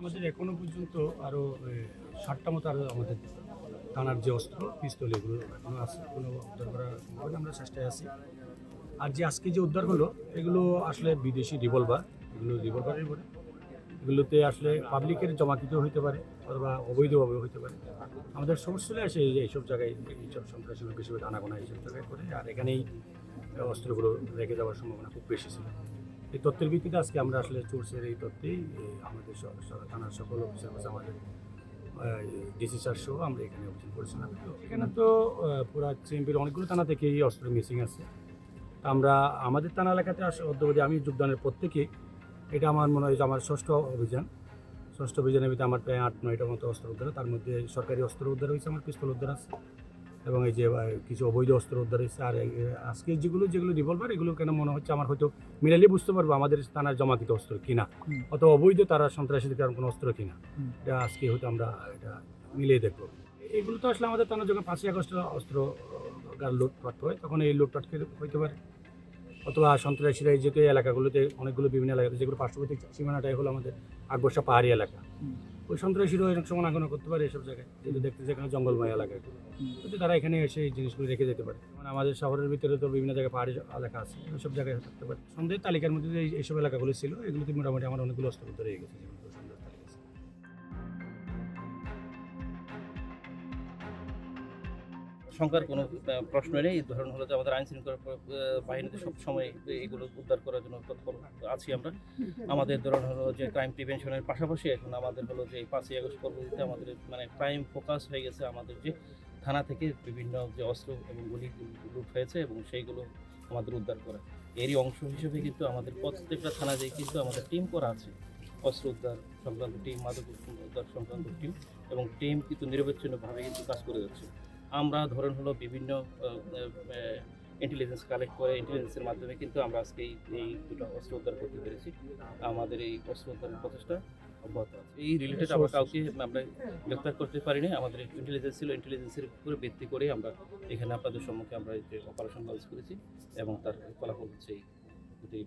আমাদের এখনও পর্যন্ত আরও ষাটটা মতো আরও আমাদের থানার যে অস্ত্র, পিস্তল এগুলো এখনও আছে, কোনো উদ্ধার করা সম্ভব আমরা চেষ্টায় আছি। আর যে আজকে যে উদ্ধার হলো, এগুলো আসলে বিদেশি রিভলভার এগুলো রিভলভারের পরে এগুলোতে আসলে পাবলিকের জমাকৃত হইতে পারে অথবা অবৈধভাবে হইতে পারে। আমাদের চলে আসে যে এইসব জায়গায় এইসব সন্ত্রাসী লোক বেশিরভাগ আনাগোনা এইসব জায়গায় করে, আর এখানেই অস্ত্রগুলো রেখে যাওয়ার সম্ভাবনা খুব বেশি ছিল। এই তথ্যের ভিত্তিতে আজকে আমরা আসলে চোর্সের এই তথ্যেই আমাদের থানার সকল অফিসার আমাদের ডিসি স্যার সহ আমরা এখানে অভিযান করেছিলাম এখানে তো পুরা চেম্পির অনেকগুলো থানা থেকে এই অস্ত্র মিসিং আছে। আমরা, আমাদের থানা এলাকাতে অদ্যবধি আমি যোগদানের প্রত্যেকে এটা আমার মনে হয় যে আমার ষষ্ঠ অভিযান। ষষ্ঠ অভিযানের ভিতরে আমার প্রায় আট নয়টা মতো অস্ত্র উদ্ধার, তার মধ্যে সরকারি অস্ত্র উদ্ধার হয়েছে, আমার পিস্তল উদ্ধার আছে। এবং এই যে কিছু অবৈধ অস্ত্র উদ্ধার হয়েছে আর আজকে যেগুলো যেগুলো রিভলভার এগুলো কেন মনে হচ্ছে আমার হয়তো মিলালে বুঝতে পারব আমাদের থানার জমাকৃত অস্ত্র কিনা। অত অবৈধ তারা সন্ত্রাসীদের কারণ কোনো অস্ত্র কিনা। এটা আজকে হয়তো আমরা এটা মিলিয়ে দেখব। এগুলো তো আসলে আমাদের থানা যখন পাঁচই আগস্ট অস্ত্র গার লুটপাট হয়। তখন এই লুটপাটকে হইতে পারে। অথবা সন্ত্রাসীরা এই যেহেতু এলাকাগুলোতে অনেকগুলো বিভিন্ন এলাকাতে যেগুলো পার্শ্ববর্তী সীমানাটাই হলো আমাদের আকবর্ষা পাহাড়ি এলাকা। ওই সন্ত্রাসীরাও এরকম সময় আগুন করতে পারে এসব জায়গায়, যেহেতু দেখতে যেখানে জঙ্গলময় এলাকা এগুলো কিন্তু তারা এখানে এসে এই জিনিসগুলো রেখে যেতে পারে। মানে আমাদের শহরের ভিতরে তো বিভিন্ন জায়গায় পাহাড়ি এলাকা আছে, ওইসব জায়গায় থাকতে পারে। সন্দেহের তালিকার মধ্যে যে এইসব এলাকাগুলো ছিল, এগুলোতে মোটামুটি আমার অনেকগুলো অস্ত্র রয়ে গেছে। শঙ্কার কোনো প্রশ্ন নেই। এই ধরুন হলো যে আমাদের আইন শৃঙ্খলা বাহিনীতে সবসময় এগুলো উদ্ধার করার জন্য তৎপর আছি আমরা। আমাদের ধরুন হলো যে ক্রাইম প্রিভেনশনের পাশাপাশি এখন আমাদের হলো যে পাঁচই আগস্ট পরবর্তীতে আমাদের মানে ক্রাইম ফোকাস হয়ে গেছে আমাদের যে থানা থেকে বিভিন্ন যে অস্ত্র এবং গুলি লুট হয়েছে এবং সেইগুলো আমাদের উদ্ধার করা। এরই অংশ হিসেবে কিন্তু আমাদের প্রত্যেকটা থানা থানাতেই কিন্তু আমাদের টিম করা আছে। অস্ত্র উদ্ধার সংক্রান্ত টিম মাদক উদ্ধার সংক্রান্ত টিম এবং টিম কিন্তু নিরবচ্ছিন্নভাবে কিন্তু কাজ করে যাচ্ছে। আমরা ধরেন হলো বিভিন্ন ইন্টেলিজেন্স কালেক্ট করে ইন্টেলিজেন্সের মাধ্যমে কিন্তু আমরা আজকে এই দুটো অস্ত্র উদ্ধার করতে পেরেছি। আমাদের এই অস্ত্র উদ্ধারের প্রচেষ্টা অব্যাহত আছে। এই রিলেটেড আমরা কাউকে আমরা গ্রেপ্তার করতে পারিনি। আমাদের ইন্টেলিজেন্স ছিল ইন্টেলিজেন্সের উপরে ভিত্তি করে আমরা এখানে আপনাদের সম্মুখে আমরা যে অপারেশন লঞ্চ করেছি এবং তার ফলাফল হচ্ছে এই দুটোই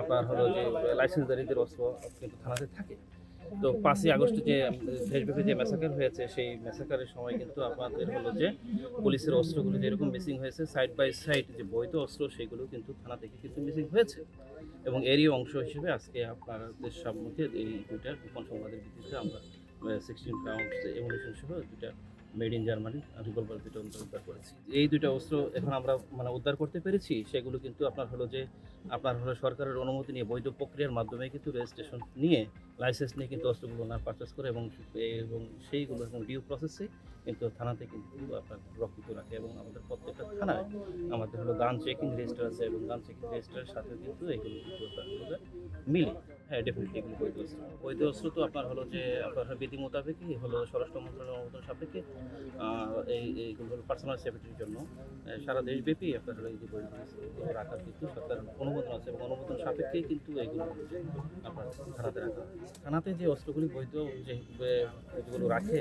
আপনার হলো যে লাইসেন্সদারিদের অস্ত্র কিন্তু থানাতে থাকে। তো পাঁচই আগস্টে যে দেশব্যাপী যে ম্যাসাকার হয়েছে, সেই ম্যাসাকারের সময় কিন্তু আপনাদের হলো যে পুলিশের অস্ত্রগুলো যেরকম মিসিং হয়েছে সাইড বাই সাইড যে বৈধ অস্ত্র, সেগুলো কিন্তু থানা থেকে কিন্তু মিসিং হয়েছে। এবং এরই অংশ হিসেবে আজকে আপনাদের সম্মুখে এই দুইটা গোপন সংবাদের ভিত্তিতে আমরা সিক্সটিন রাউন্ডস এমুনেশন সহ দুইটা মেড ইন জার্মানি রিভলভার দুটো উদ্ধার করেছি। এই দুইটা অস্ত্র এখন আমরা মানে উদ্ধার করতে পেরেছি, সেগুলো কিন্তু আপনার হলো যে, আপনার হলো সরকারের অনুমতি নিয়ে বৈধ প্রক্রিয়ার মাধ্যমে কিন্তু রেজিস্ট্রেশন নিয়ে লাইসেন্স নিয়ে কিন্তু অস্ত্রগুলো না পারচেস করে এবং এবং সেইগুলো এবং ডিউ প্রসেসে কিন্তু থানাতে কিন্তু আপনার রক্ষিত রাখে এবং আমাদের প্রত্যেকটা থানায় আমাদের হলো গান চেকিং রেজিস্টার আছে এবং গান চেকিং রেজিস্টারের সাথে কিন্তু এগুলো কিন্তু মিলে। হ্যাঁ ডেফিনেটলি এগুলো বৈধ অস্ত্র। বৈধ অস্ত্র তো আপনার হলো যে আপনার বিধি মোতাবেকই হলো স্বরাষ্ট্র মন্ত্রণালয়ের অনুমোদন সাপেক্ষে এই এইগুলো হলো পার্সোনাল সেফটির জন্য। আহ, সারা দেশব্যাপী আপনার হলো এই যে বৈধ অস্ত্রগুলো রাখার কিন্তু সরকার অনুমোদন আছে এবং অনুমোদন সাপেক্ষেই কিন্তু যে আপনার থানাতে রাখা হয়। থানাতে যে অস্ত্রগুলি বৈধ যে যেগুলো রাখে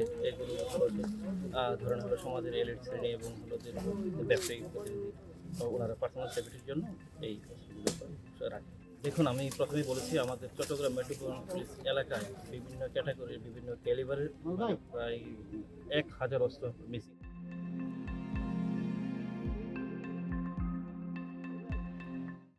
হলো ধরেন হলো সমাজের এলিট শ্রেণি এবং হলো যে ব্যবসায়ী প্রতিনিধি ওনারা পার্সোনাল সেফটির জন্য এই অস্ত্রগুলো রাখে। দেখুন আমি প্রথমেই বলেছি আমাদের চট্টগ্রাম মেট্রোপলিটন পুলিশ এলাকায় বিভিন্ন ক্যাটাগরির বিভিন্ন ক্যালিবারের প্রায় এক হাজার অস্ত্র মিসিং